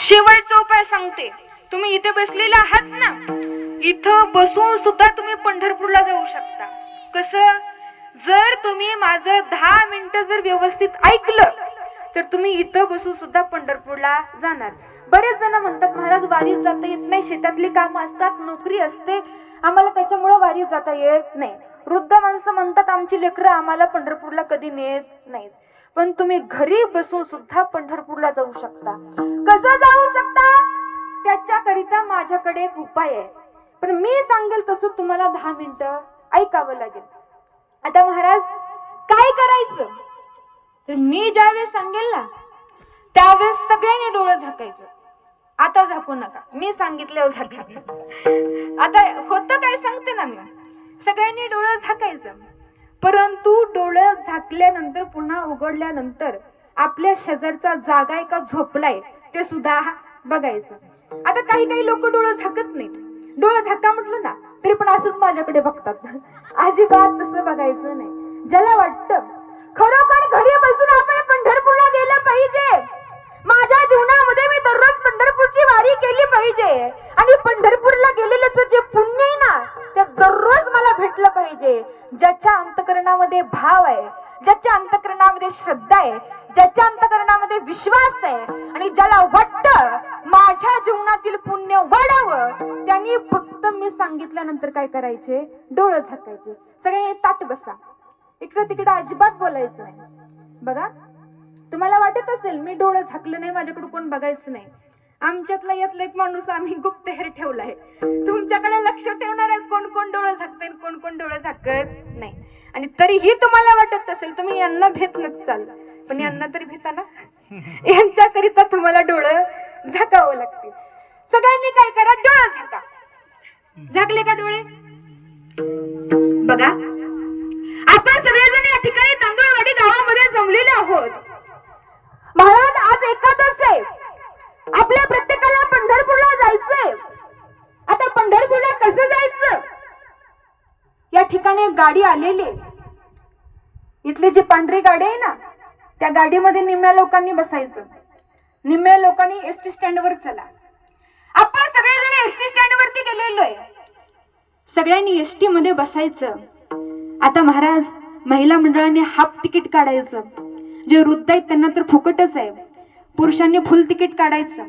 शेवटचा उपाय सांगते. तुम्ही इथे बसलेले आहात ना? इथं बसून सुद्धा तुम्ही पंढरपूरला जाऊ शकता. कसं? जर तुम्ही माझं दहा मिनिटं जर व्यवस्थित ऐकलं तर तुम्ही इथं बसून सुद्धा पंढरपूरला जाणार. बरेच जण म्हणतात महाराज वारीत जाता येत नाही. शेतातली कामं असतात नोकरी असते. आम्हाला त्याच्यामुळे वारीत जाता येत नाही. वृद्ध माणसं म्हणतात आमची लेकरं आम्हाला पंढरपूरला कधी नेत नाहीत. पण तुम्ही घरी बसून सुद्धा पंढरपूरला जाऊ शकता. कसं जाऊ शकता? त्याच्याकरिता माझ्याकडे एक उपाय आहे. पण मी सांगेल तसं तुम्हाला दहा मिनिटं ऐकावं लागेल. आता महाराज काय करायचं? तर मी ज्यावेळेस सांगेल ना त्यावेळेस सगळ्यांनी डोळं झाकायचं. आता झाकू नका. मी सांगितल्यावर झाका आता होतं काय सांगते ना मी. सगळ्यांनी डोळं झाकायचं. परंतु डोळं झाकल्यानंतर पुन्हा उघडल्यानंतर आपल्या शेजारचा जागा आहे का झोपलाय ते सुद्धा बघायचं. आता काही काही लोक डोळं झाकत नाहीत. डोळं झाका म्हटलं ना तरी पण असंच माझ्याकडे बघतात. अजिबात तसं बघायचं नाही. ज्याला वाटतं खरोखर घरी बसून आपण पंढरपूरला गेलं पाहिजे. माझ्या जीवनामध्ये मी दररोज पंढरपूरची वारी केली पाहिजे. आणि पंढरपूरला गेलेलं जे पुण्य आहे ना ते दररोज मला भेटलं पाहिजे. ज्याच्या अंतकरणामध्ये भाव आहे ज्याच्या अंतकरणामध्ये श्रद्धा आहे ज्याच्या अंतकरणामध्ये विश्वास आहे आणि ज्याला वाटत माझ्या जीवनातील पुण्य वाढावं त्यांनी फक्त मी सांगितल्यानंतर काय करायचे? डोळं झाकायचे. सगळ्यांनी ताट बसा. इकडं तिकडं अजिबात बोलायचं नाही. बघा. तुम्हाला वाटत असेल मी डोळं झाकलं नाही माझ्याकडे कोण बघायचं नाही. आमच्यातला यातला एक माणूस आम्ही गुप्तहेर ठेवलाय तुमच्याकडे लक्ष ठेवणार आहे कोण कोण डोळं झाकते कोण कोण डोळं झाकत नाही. आणि तरीही तुम्हाला वाटत असेल तुम्ही यांना भेट नसाल पण यांना तरी भेता ना. यांच्याकरिता तुम्हाला डोळं झाकावं लागतील. सगळ्यांनी काय करा डोळं झाका. झाकले का डोळे? बघा. आपण सगळेजण या ठिकाणी तांदूळवाडी गावामध्ये जमलेले आहोत. महाराज आज एकादश आहे. आपल्या प्रत्येकाला पंढरपूरला जायचंय. आता पंढरपूरला कसं जायचं? या ठिकाणी गाडी आलेली आहे. इथली जी पांढरी गाडी आहे ना त्या गाडीमध्ये निम्म्या लोकांनी बसायचं. निम्म्या लोकांनी एस टी स्टँडवर चला. आपण सगळेजण एस टी स्टँड वरती गेलेलो आहे. सगळ्यांनी एस टी मध्ये बसायचं. आता महाराज महिला मंडळाने हाफ तिकीट काढायचं. जे वृद्ध आहेत त्यांना तर फुकटच आहे. पुरुषांनी फुल तिकीट काढायचं.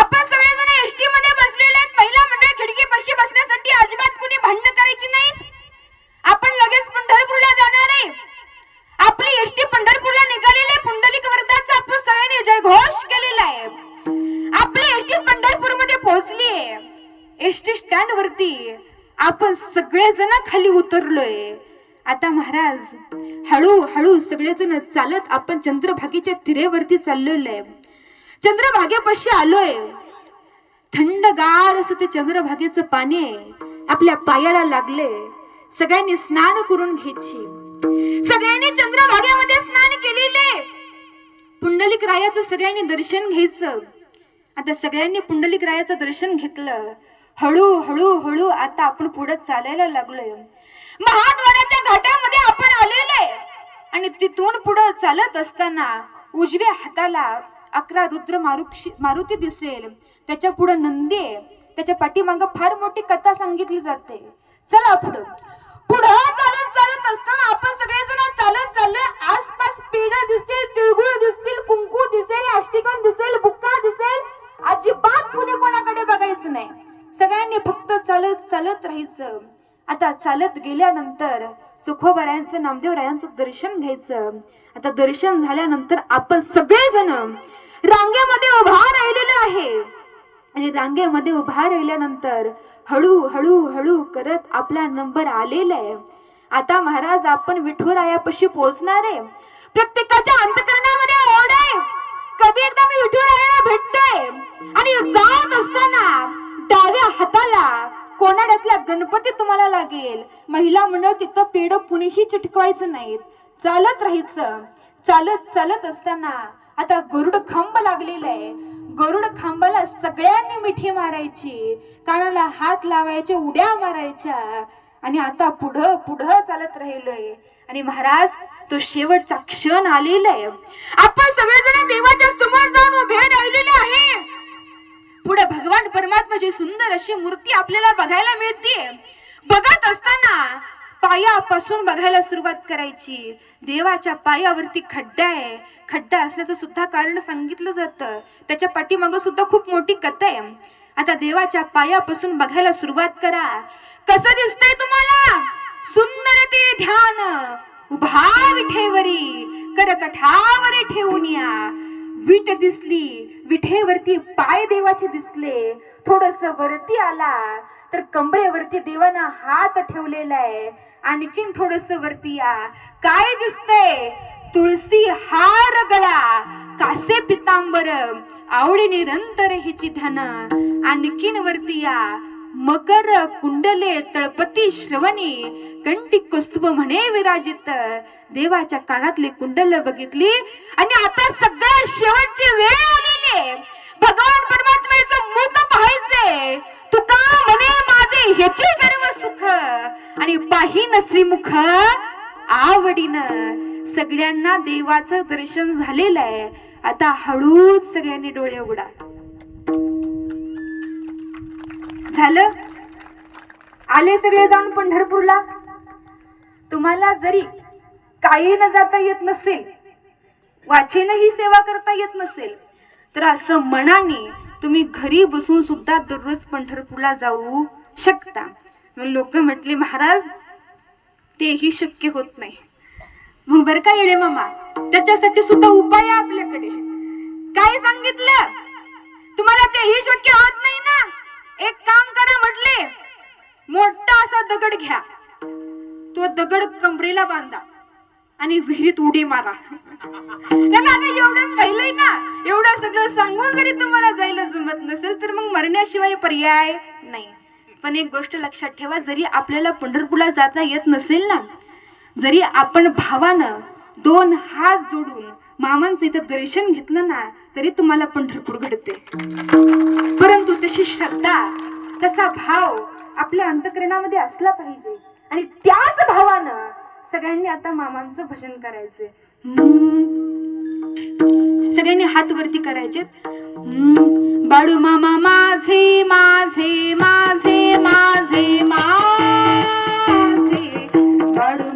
आपण सगळेजण एसटी मध्ये बसलेले आहेत. महिला मंडळ खिडकी पशी बसण्यासाठी अजिबात कुणी भांडण करायची नाहीत आपण लगेच पंढरपूरला जाणार आहे. आपली एसटी पंढरपूरला निघालेली आहे. पुंडलिक वर्धाचा आपण सगळ्यांनी जयघोष केलेला आहे. आपली एसटी पंढरपूरमध्ये पोहोचली आहे. एसटी स्टँड वरती आपण सगळेजण खाली उतरलोय. आता महाराज हळूहळू सगळेजण चालत आपण चंद्रभागेच्या तिरेवरती चाललेलो आहे चंद्रभागेपाशी आलोय. थंडगार असं ते चंद्रभागेचं पाणी आपल्या पायाला लागले. सगळ्यांनी स्नान करून घ्यायची. सगळ्यांनी चंद्रभागेमध्ये स्नान केलेले. पुंडलिक रायाचं सगळ्यांनी दर्शन घ्यायचं. आता सगळ्यांनी पुंडलिक रायाचं दर्शन घेतलं. हळू हळू हळू आता आपण पुढे चालायला लागलोय. महाद्वाराच्या घाटामध्ये आपण आणि तिथून पुढे चालत असताना उजव्या हाताला अकरा रुद्र मारुक्षी मारुती दिसेल. त्याच्या पुढे नंदी आहे. त्याच्या पाठीमाग फार मोठी कथा सांगितली जाते. चला पुढं. पुढं चालत चालत असताना आपण सगळेजण चालत चाललोय. आसपास पेढा दिसतील तिळगुळ दिसतील कुंकू दिसेल अष्टिकन दिसेल बुक्का दिसेल. अजिबात कुणी कोणाकडे बघायचं नाही. सगळ्यांनी फक्त चालत चालत राहायचं. आता चालत गेल्यानंतर सुखोबरायांचं नामदेवरायांचं दर्शन घ्यायचं. आता दर्शन झाल्यानंतर आपण सगळेजण रांगेमध्ये उभा राहिलेलो आहे. आणि रांगेमध्ये उभा राहिल्यानंतर हळू हळू हळू करत आपला नंबर आलेला आहे. आता महाराज आपण विठुरायापाशी पोहोचणार आहे. प्रत्येकाच्या अंतकरणामध्ये ओढ आहे. कधी एकदा मी विठुरायाला भेटतोय आणि जात असताना डाव्या हाताला कोणाड्यातला गणपती तुम्हाला लागेल? महिला मंडळ तिथं पेड कुणीही चिटकवायचं नाहीत. चालत राहायचं. चालत चालत असताना आता गरुड खांब लागलेला आहे. गरुड खांबाला सगळ्यांनी मिठी मारायची. कानाला हात लावायचे उड्या मारायच्या. आणि आता पुढं पुढं चालत राहिलोय. आणि महाराज तो शेवटचा क्षण आलेला आहे. आपण सगळेजण देवाच्या समोर जाऊन उभे राहिलेले आहे. परमात्माची सुंदर अशी मूर्ती आपल्याला बघायला मिळते. बघत असताना पायापासून बघायला सुरुवात करायची. देवाच्या पायावरती खड्डा आहे. खड्डा असण्याचं सुद्धा कारण सांगितलं जातं. त्याच्या पाठीमागं सुद्धा खूप मोठी कथा आहे. आता देवाच्या पायापासून बघायला सुरुवात करा. कसं दिसतंय तुम्हाला? सुंदर ते ध्यान. उभा ठेवरी. करकठावरी ठेवून या. विट दिसली विठेवरती पाय देवाचे दिसले थोडस वरती आला तर कमरेवरती देवानं हात ठेवलेला आहे. आणखीन थोडस वरती या. काय दिसतंय? तुळसी हार गळा कासे पितांबर आवडी निरंतर हिची धन. आणखीन वरती या. मकर कुंडले तळपती श्रवणी कंटी कस्तुभ म्हणे विराजित. देवाच्या कानातली कुंडल बघितली आणि आता सगळ्या शेवटची वेळ आलेली. भगवान परमात्म्याचं मुख पाहायचे. तुका म्हणे माझे ह्याचे सर्व सुख. आणि पाहिन श्रीमुख आवडीनं. सगळ्यांना देवाचं दर्शन झालेलं आहे आता हळूच सगळ्यांनी डोळे उघडा. झालं? आले सगळे जाऊन पंढरपूरला? तुम्हाला जरी काही न जाता येत नसेल वाचेनही सेवा करता येत नसेल तर असं मनाने तुम्ही घरी बसून सुद्धा दररोज पंढरपूरला जाऊ शकता. लोक म्हटले महाराज तेही शक्य होत नाही. मग बर का येणे मामा त्याच्यासाठी सुद्धा उपाय आपल्याकडे. काय सांगितलं? तुम्हाला तेही शक्य होत नाही ना? एक काम करा म्हटले. मोठा असा दगड घ्या. तो दगड कमरेला बांधा आणि विहिरीत उडी मारा. एवढंच राहिलंय ना. एवढं सगळं सांगून जरी तुम्हाला जायला जमत नसेल तर मग मरण्याशिवाय पर्याय नाही. पण एक गोष्ट लक्षात ठेवा जरी आपल्याला पंढरपूरला जाता येत नसेल ना जरी आपण भावानं दोन हात जोडून मामांचं इथं दर्शन घेतलं ना तरी तुम्हाला पंढरपूर घडते. परंतु तशी श्रद्धा तसा भाव आपल्या अंतकरणामध्ये असला पाहिजे. आणि त्याच भावानं सगळ्यांनी आता मामांचं भजन करायचंय. सगळ्यांनी हात वरती करायचे बाळू मामा माझे माझे माझे माझे माझे. बाळू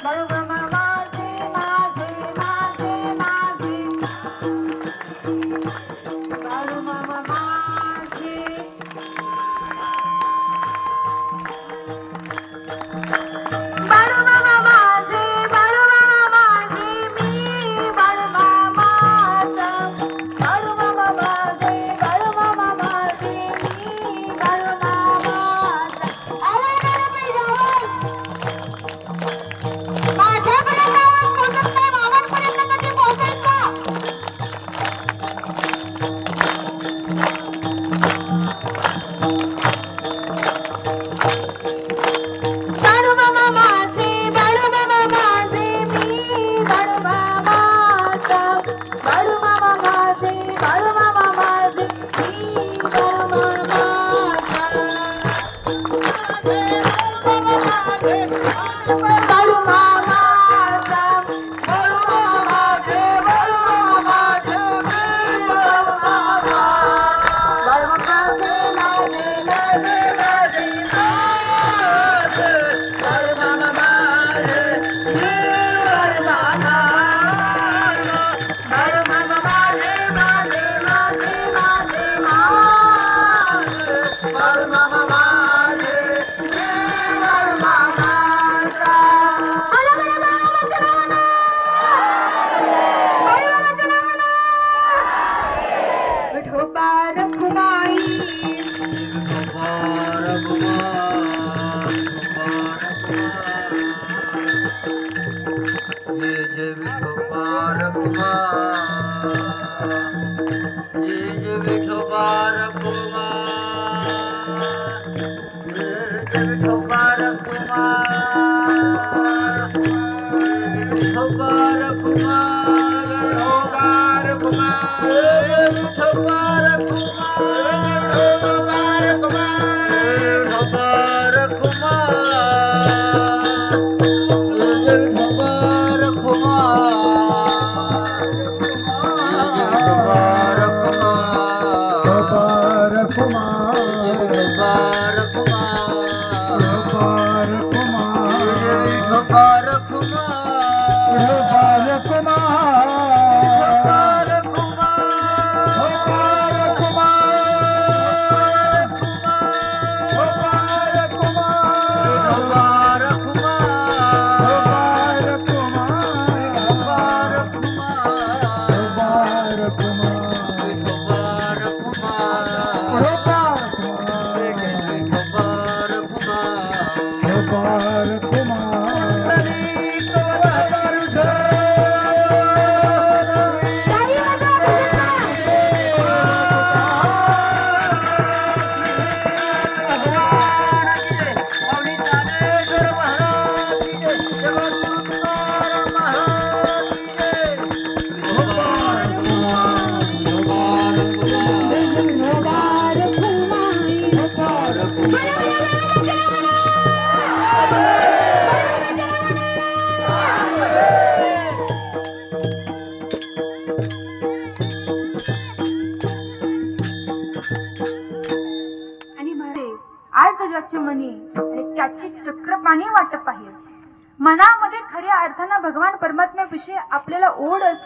আপনারা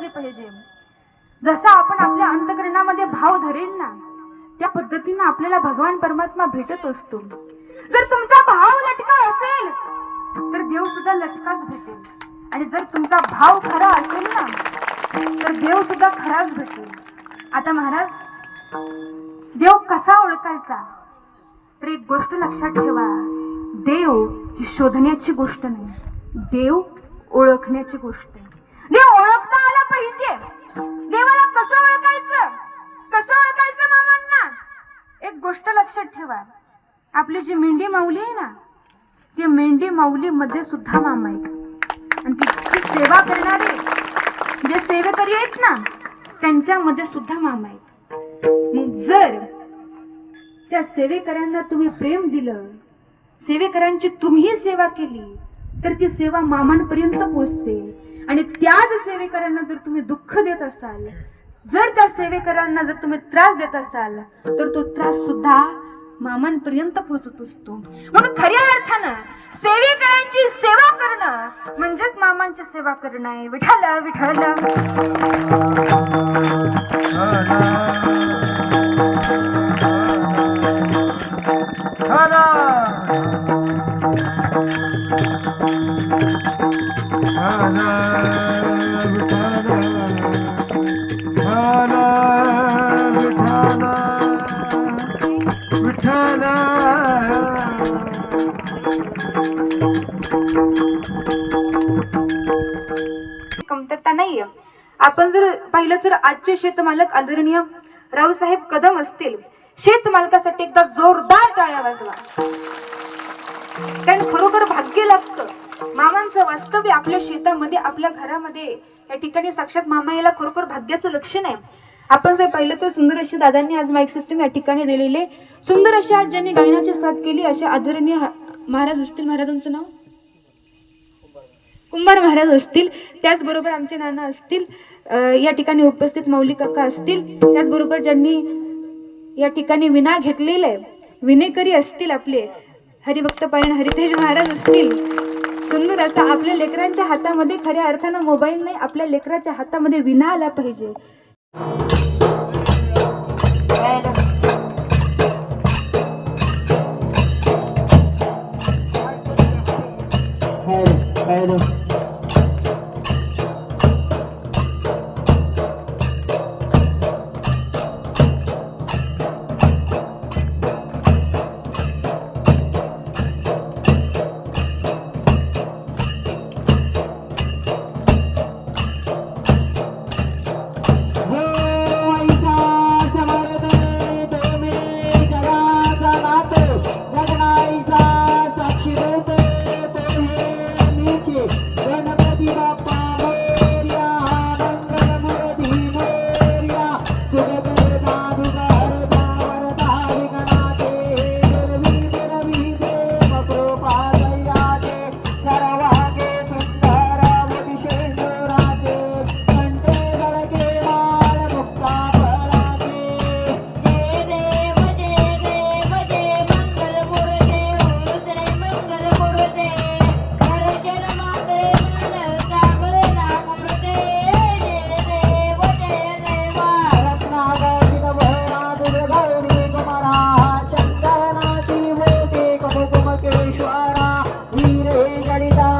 असले पाहिजे. जसा आपण आपल्या अंतकरणामध्ये भाव धरेल ना त्या पद्धतीनं आपल्याला भगवान परमात्मा भेटत असतो. जर तुमचा भाव लटका असेल तर देव सुद्धा लटकाच भेटेल. आणि जर तुमचा भाव खरा असेल ना तर देव सुद्धा खराच भेटेल. आता महाराज देव कसा ओळखायचा? तर एक गोष्ट लक्षात ठेवा. देव ही शोधण्याची गोष्ट नाही देव ओळखण्याची गोष्ट पाहिजे. देवाला कसं ओळखायचं? कसं ओळखायचं मामांना? एक गोष्ट लक्षात ठेवा. आपली जी मेंढी माऊली आहे ना ती मेंढी माऊली मध्ये सुद्धा मामा आहेत. आणि तिची सेवा करणारे जे सेवेकरी आहेत ना त्यांच्यामध्ये सुद्धा मामा आहेत. मग जर त्या सेवेकरांना तुम्ही प्रेम दिलं सेवेकरांची तुम्ही सेवा केली तर ती सेवा मामांपर्यंत पोचते. आणि त्याच सेवेकरांना जर तुम्ही दुःख देत असाल जर त्या सेवेकरांना जर तुम्ही त्रास देत असाल तर तो त्रास सुद्धा मामांपर्यंत पोहोचत असतो. म्हणून खऱ्या अर्थानं सेवेकरांची सेवा करणं म्हणजेच मामांची सेवा करणं आहे. विठ्ठल विठ्ठल. कमतरता नाहीये. आपण जर पाहिलं तर आजचे शेतमालक आदरणीय रावसाहेब कदम असतील. शेतमालकासाठी एकदा जोरदार टाळ्या वाजवा. कारण खरोखर भाग्य लागतं. मामांचं वास्तव्य आपल्या शेतामध्ये आपल्या घरामध्ये. या ठिकाणी साक्षात मामा याला खरोखर भाग्याचं लक्षण आहे. आपण जर पाहिलं तर सुंदर अशी दादांनी आज माईक सिस्टम या ठिकाणी दिलेले सुंदर अशी आज ज्यांनी गायनाची साथ केली अशा आदरणीय महाराज असतील. महाराजांचं नाव? कुंभार महाराज असतील. त्याचबरोबर आमचे नाना असतील. या ठिकाणी उपस्थित मौली काका असतील. त्याचबरोबर ज्यांनी या ठिकाणी विना घेतलेले आहे, विनेकरी असतील आपले. हरिभक्त पायण हरितेज महाराज असतील. सुंदर असा आपल्या लेकरांच्या हातामध्ये खऱ्या अर्थानं मोबाईल नाही आपल्या लेकराच्या हातामध्ये विना आला पाहिजे Hello. casualidad.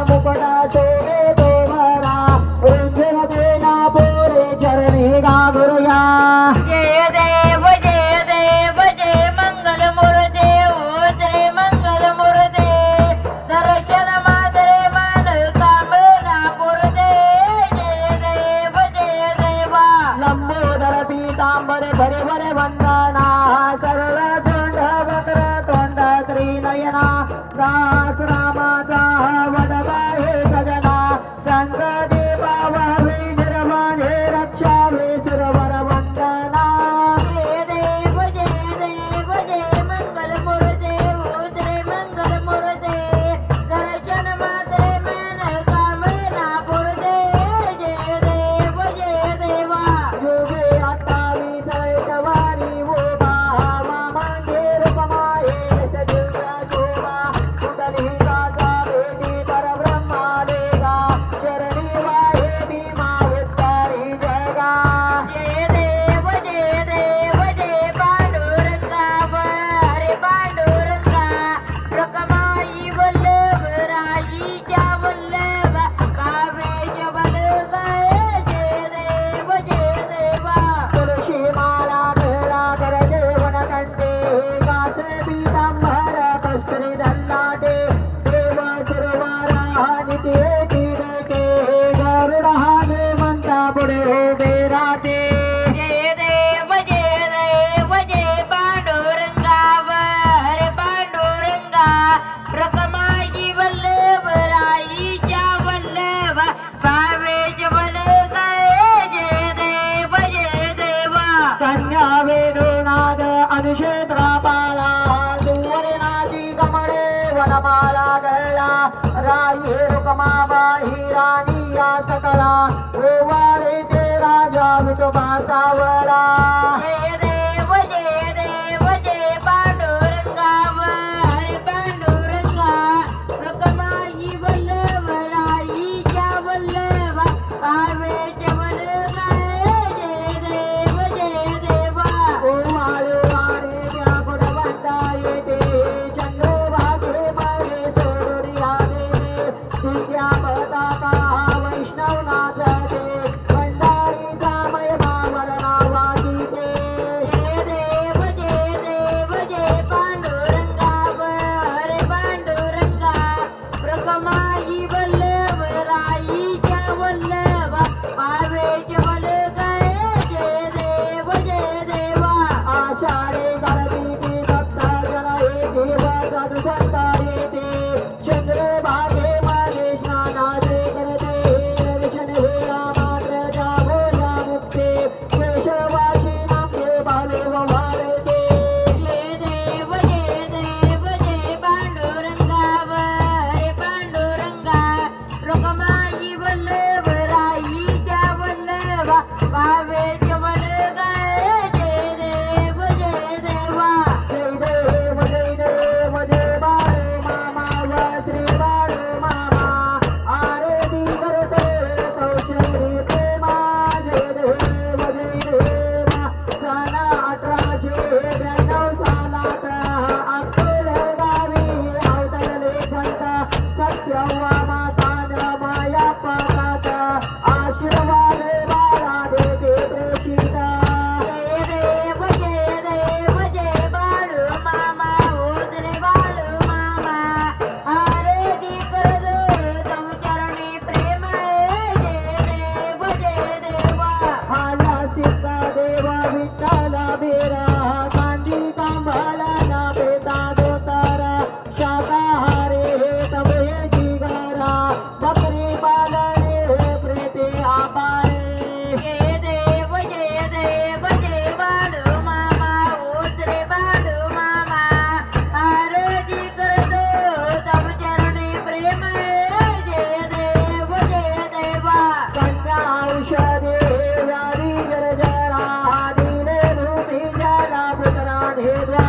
ಹೇಳ